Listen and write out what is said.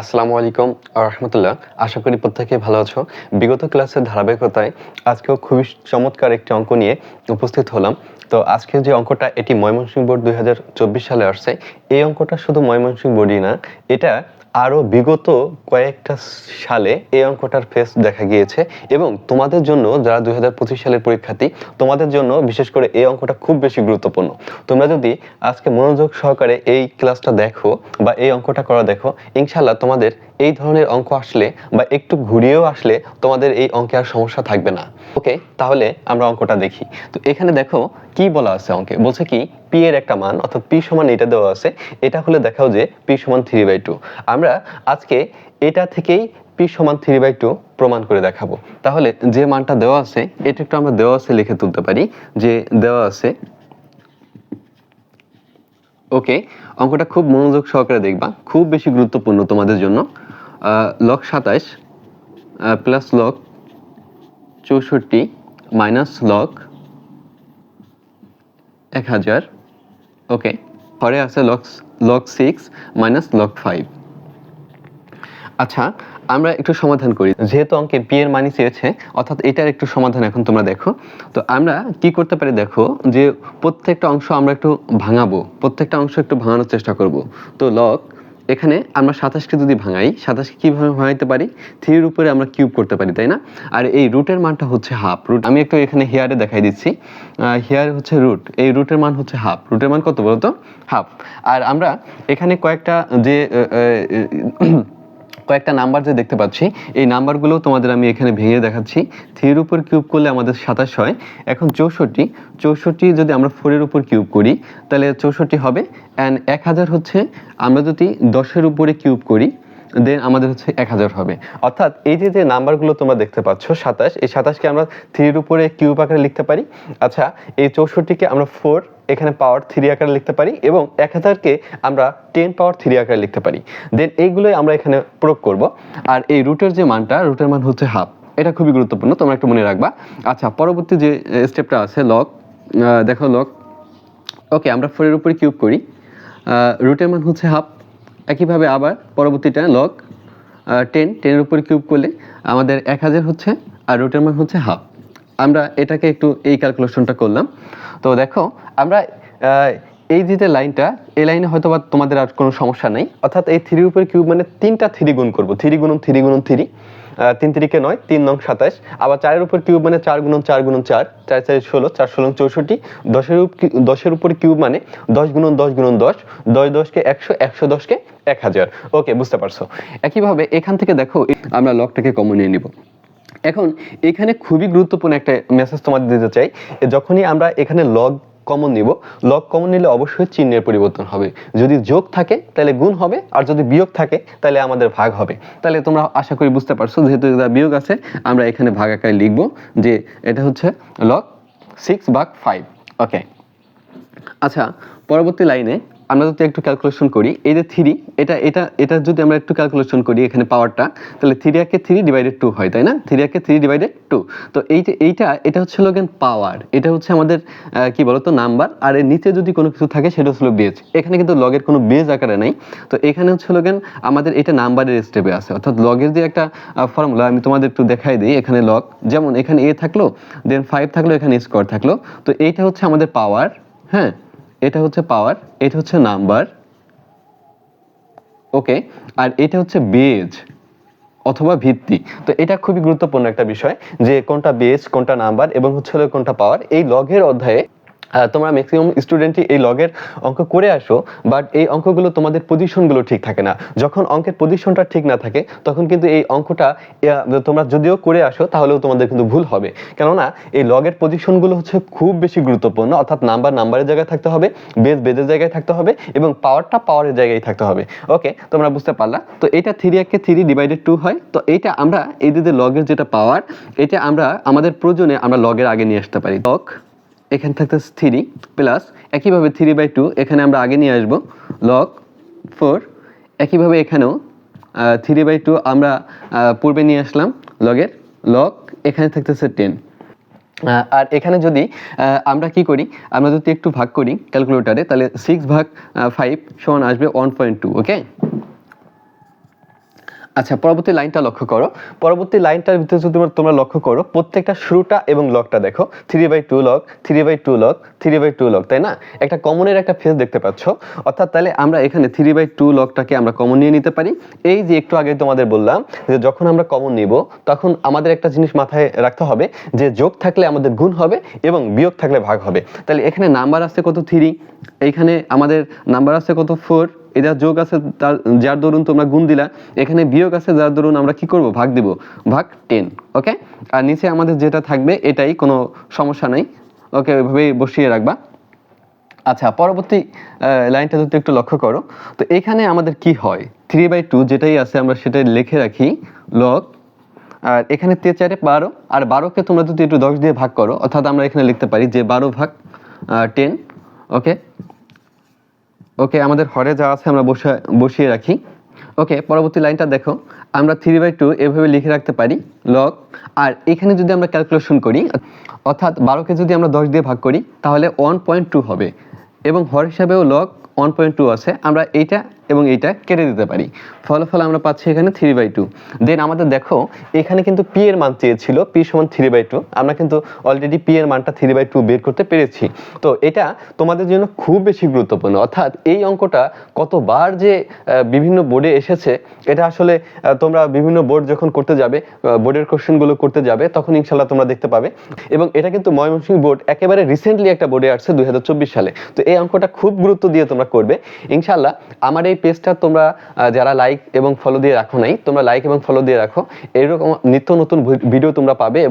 আসসালামু আলাইকুম রহমতুল্লাহ। আশা করি প্রত্যেকে ভালো আছো। বিগত ক্লাসের ধারাবাহিকতায় আজকেও খুবই চমৎকার একটি অঙ্ক নিয়ে উপস্থিত হলাম। তো আজকে যে অঙ্কটা, এটি ময়মনসিংহ বোর্ড দুই হাজার চব্বিশ সালে আসছে। এই অঙ্কটা শুধু ময়মনসিংহ বোর্ডই না, এটা আরও বিগত কয়েকটা সালে এই অঙ্কটার ফেস দেখা গিয়েছে। এবং তোমাদের জন্য, যারা দুই হাজার পঁচিশ সালের পরীক্ষার্থী, তোমাদের জন্য বিশেষ করে এই অঙ্কটা খুব বেশি গুরুত্বপূর্ণ। তোমরা যদি আজকে মনোযোগ সহকারে এই ক্লাসটা দেখো বা এই অঙ্কটা করা দেখো ইনশাল্লাহ তোমাদের এই ধরনের অঙ্ক আসলে বা একটু ঘুরিয়েও আসলে তোমাদের এই অঙ্কে আর সমস্যা থাকবে না। ওকে, তাহলে আমরা অঙ্কটা দেখি। তো এখানে দেখো কি বলা আছে অঙ্কে? বলছে কি, পি এর একটা মান অর্থাৎ পি সমান এটা দেওয়া আছে। এটা হলে দেখাও যে পি সমান থ্রি বাই টু। আমরা আজকে এটা থেকেই পি সমান থ্রি বাই টু প্রমাণ করে দেখাবো। তাহলে যে মানটা দেওয়া আছে, এটা একটু আমরা দেওয়া আছে লিখে তুলতে পারি যে দেওয়া আছে ওকে, অঙ্কটা খুব মনোযোগ সহকারে দেখবা। খুব বেশি গুরুত্বপূর্ণ তোমাদের জন্য। লক সাতাইশ প্লাস লক চৌষট্টি মাইনাস লক এক হাজার। ওকে পরে আছে log log six minus log five আচ্ছা আমরা একটু সমাধান করি। যেহেতু অঙ্কে পি এর মানি চেয়েছে, অর্থাৎ এটার একটু সমাধান এখন তোমরা দেখো। তো আমরা কি করতে পারি দেখো, যে প্রত্যেকটা অংশ আমরা একটু ভাঙাবো, প্রত্যেকটা অংশ একটু ভাঙানোর চেষ্টা করব। তো লক এখানে আমরা সাতাশকে যদি ভাঙাই, সাতাশকে কীভাবে ভাঙাইতে পারি? থ্রির উপরে আমরা কিউব করতে পারি, তাই না? আর এই রুটের মানটা হচ্ছে হাফ রুট। আমি একটু এখানে হেয়ারে দেখাই দিচ্ছি। হেয়ার হচ্ছে রুট। এই রুটের মান হচ্ছে হাফ। রুটের মান কত বলতো? হাফ। আর আমরা এখানে কয়েকটা যে কয়েকটা নাম্বার যে দেখতে পাচ্ছি, এই নাম্বারগুলো তোমাদের আমি এখানে ভেঙে দেখাচ্ছি। থ্রির উপর কিউব করলে আমাদের সাতাশ হয়। এখন চৌষট্টি চৌষট্টি যদি আমরা ফোরের উপর কিউব করি, তাহলে চৌষট্টি হবে। অ্যান্ড এক হাজার হচ্ছে আমরা যদি দশের উপরে কিউব করি দেন আমাদের হচ্ছে এক হাজার হবে। অর্থাৎ এই যে যে নাম্বারগুলো তোমরা দেখতে পাচ্ছ, সাতাশ, এই সাতাশকে আমরা থ্রির উপরে কিউব আকারে লিখতে পারি। আচ্ছা এই চৌষট্টিকে আমরা ফোর, এখানে পাওয়ার থ্রি আকারে লিখতে পারি এবং এক হাজারকে আমরা টেন পাওয়ার থ্রি আকারে লিখতে পারি। দেন এইগুলোই আমরা এখানে প্রয়োগ করব। আর এই রুটের যে মানটা, রুটের মান হচ্ছে হাফ। এটা খুবই গুরুত্বপূর্ণ, তোমরা একটু মনে রাখবা। আচ্ছা পরবর্তী যে স্টেপটা আছে লক দেখো লক ওকে আমরা ফোরের উপরে কিউব করি। রুটের মান হচ্ছে হাফ। একইভাবে আবার পরবর্তীটা লক টেন টেনের উপরে কিউব করলে আমাদের এক হাজার হচ্ছে, আর রুটের মান হচ্ছে হাফ আমরা এটাকে একটু এই ক্যালকুলেশনটা করলাম। তো দেখো, আমরা এই যে লাইনটা, এই লাইনে হয়তো বা তোমাদের আর কোনো সমস্যা নেই। অর্থাৎ এই থ্রির উপরে কিউব মানে তিনটা থ্রি গুণ করব। থ্রি গুণন থ্রি গুণন থ্রি তিন তিরিকে নয়, তিন নং সাতাশ। আবার চারের উপর কিউব মানে চার গুণন চার গুণন চার চার চার ষোলো চার ষোলো চৌষট্টি। দশের দশের উপর কিউব মানে দশ গুণন দশ গুণন দশ দশ দশকে একশো একশো দশকে এক হাজার। ওকে, বুঝতে পারছ? একইভাবে এখান থেকে দেখো আমরা লকটাকে কমন নিয়ে নিব। এখন এখানে খুবই গুরুত্বপূর্ণ একটা মেসেজ তোমাদের দিতে চাই যখনই আমরা এখানে লগ কমন নিব। লগ কমন নিলে অবশ্যই চিহ্নের পরিবর্তন হবে। যদি যোগ থাকে, তাহলে গুণ হবে, আর যদি বিয়োগ থাকে, তাহলে আমাদের ভাগ হবে। তাহলে তোমরা আশা করি বুঝতে পারছ, যেহেতু এটা বিয়োগ আছে, আমরা এখানে ভাগ আকারে লিখব যে এটা হচ্ছে লগ সিক্স ভাগ ফাইভ ওকে আচ্ছা পরবর্তী লাইনে আমরা যদি একটু ক্যালকুলেশন করি, এই যে থ্রি এটা এটা এটা যদি আমরা একটু ক্যালকুলেশন করি এখানে পাওয়ারটা তাহলে থ্রি আকে থ্রি ডিভাইডেড টু হয়, তাই না? থ্রি আকে থ্রি ডিভাইডেড টু তো এই যে, এইটা, এটা হচ্ছে লোকেন পাওয়ার এটা হচ্ছে আমাদের কি বলতো নাম্বার আর এর নিচে যদি কোনো কিছু থাকে, সেটা হচ্ছে বেজ এখানে কিন্তু লগের কোনো বেজ আকারে নাই। তো এখানে হচ্ছে লোকেন আমাদের এটা নাম্বারের স্টেপে আছে। অর্থাৎ লগের যে একটা ফর্মুলা আমি তোমাদের একটু দেখাই দিই, এখানে লগ যেমন এখানে এ থাকল দেন ফাইভ থাকল, এখানে স্কোয়ার থাকল। তো এইটা হচ্ছে আমাদের পাওয়ার হ্যাঁ? এটা হচ্ছে পাওয়ার এটা হচ্ছে নাম্বার ওকে আর এটা হচ্ছে বেজ অথবা ভিত্তি। তো এটা খুবই গুরুত্বপূর্ণ একটা বিষয় যে কোনটা বেজ কোনটা নাম্বার এবং হচ্ছে কোনটা পাওয়ার এই লগের অধ্যায়ে তোমরা ম্যাক্সিমাম স্টুডেন্টই এই লগের অঙ্ক করে আসো বাট এই অঙ্কগুলো তোমাদের পজিশনগুলো ঠিক থাকে না। যখন অঙ্কের পজিশনটা ঠিক না থাকে, তখন কিন্তু এই অঙ্কটা তোমরা যদিও করে আসো, তাহলেও তোমাদের কিন্তু ভুল হবে। কেননা, এই লগের পজিশনগুলো হচ্ছে খুব বেশি গুরুত্বপূর্ণ, অর্থাৎ নাম্বার নাম্বারের জায়গায় থাকতে হবে বেজ বেজের জায়গায় থাকতে হবে, এবং পাওয়ারটা পাওয়ারের জায়গায় থাকতে হবে। ওকে তোমরা বুঝতে পারলা? তো এটা থ্রি একে থ্রি ডিভাইডেড টু হয়। তো এইটা আমরা এই যে লগের যেটা পাওয়ার এটা আমরা আমাদের প্রয়োজনে আমরা লগের আগে নিয়ে আসতে পারি। লগ এখানে থাকতে থ্রি প্লাস একইভাবে থ্রি বাই টু এখানে আমরা আগে নিয়ে আসব। লগ ফোর একইভাবে এখানেও থ্রি বাই টু আমরা পূর্বে নিয়ে আসলাম লগের লগ এখানে থাকতেছে টেন আর এখানে যদি আমরা কি করি, আমরা যদি একটু ভাগ করি ক্যালকুলেটারে তাহলে সিক্স ভাগ ফাইভ সমান আসবে ওয়ান পয়েন্ট টু ওকে আচ্ছা পরবর্তী লাইনটা লক্ষ্য করো। পরবর্তী লাইনটার ভিতরে যদি তোমরা- লক্ষ্য করো, প্রত্যেকটা শুরুটা এবং লকটা দেখো। Three by two log three by two log three by two log তাই না? একটা কমনের একটা ফেজ দেখতে পাচ্ছ। অর্থাৎ তাহলে আমরা এখানে থ্রি বাই টু লকটাকে আমরা কমন নিয়ে নিতে পারি। এই যে একটু আগে তোমাদের বললাম যে যখন আমরা কমন নিব, তখন আমাদের একটা জিনিস মাথায় রাখতে হবে যে যোগ থাকলে আমাদের গুণ হবে এবং বিয়োগ থাকলে ভাগ হবে। তাহলে এখানে নাম্বার আছে কত থ্রি এইখানে আমাদের নাম্বার আছে কত ফোর এটা যোগ আছে তার যার দরুন তোমরা গুণ দিলা, এখানে বিয়োগ আছে যার দরুন আমরা কি করব? ভাগ দিব। ভাগ টেন ওকে আর নিচে আমাদের যেটা থাকবে, এটাই কোনো সমস্যা নাই ওকে ওইভাবেই বসিয়ে রাখবা। আচ্ছা পরবর্তী লাইনটা যদি একটু লক্ষ্য করো, তো এখানে আমাদের কি হয়? থ্রি বাই টু যেটাই আছে, আমরা সেটাই লিখে রাখি লগ আর এখানে তে চারে বারো, আর বারোকে তোমরা যদি একটু দশ দিয়ে ভাগ করো, অর্থাৎ আমরা এখানে লিখতে পারি যে বারো ভাগ টেন ওকে ওকে আমাদের হরে যা আছে আমরা বসে, বসিয়ে রাখি। ওকে পরবর্তী লাইনটা দেখো। আমরা থ্রি বাই টু এভাবে লিখে রাখতে পারি লগ আর এখানে যদি আমরা ক্যালকুলেশন করি, অর্থাৎ বারোকে যদি আমরা দশ দিয়ে ভাগ করি, তাহলে ওয়ান পয়েন্ট টু হবে। এবং হর হিসাবেও লগ ওয়ান পয়েন্ট টু আছে। আমরা এইটা এবং এইটা কেটে দিতে পারি। ফলাফল আমরা পাচ্ছি এখানে থ্রি বাই টু দেন আমাদের দেখো, এখানে কিন্তু পি এর মান চেয়েছিল পি সমান থ্রি বাই টু আমরা কিন্তু অলরেডি পি এর মানটা থ্রি বাই টু বের করতে পেরেছি। তো এটা তোমাদের জন্য খুব বেশি গুরুত্বপূর্ণ। অর্থাৎ এই অঙ্কটা কতবার যে বিভিন্ন বোর্ডে এসেছে, এটা আসলে তোমরা বিভিন্ন বোর্ড যখন করতে যাবে বোর্ডের কোশ্চেনগুলো করতে যাবে, তখন ইনশাল্লাহ তোমরা দেখতে পাবে। এবং এটা কিন্তু ময়মনসিংহ বোর্ড একেবারে রিসেন্টলি একটা বোর্ডে আসছে দুই হাজার চব্বিশ সালে। তো এই অঙ্কটা খুব গুরুত্ব দিয়ে তোমরা করবে। ইনশাল্লাহ আমার এই পেজটা তোমরা যারা লাইক এবং ফলো দিয়ে রাখো নাই, তোমরা লাইক এবং ফলো দিয়ে রাখো। এরকম নিত্য নতুন ভিডিও তোমরা পাবে এবং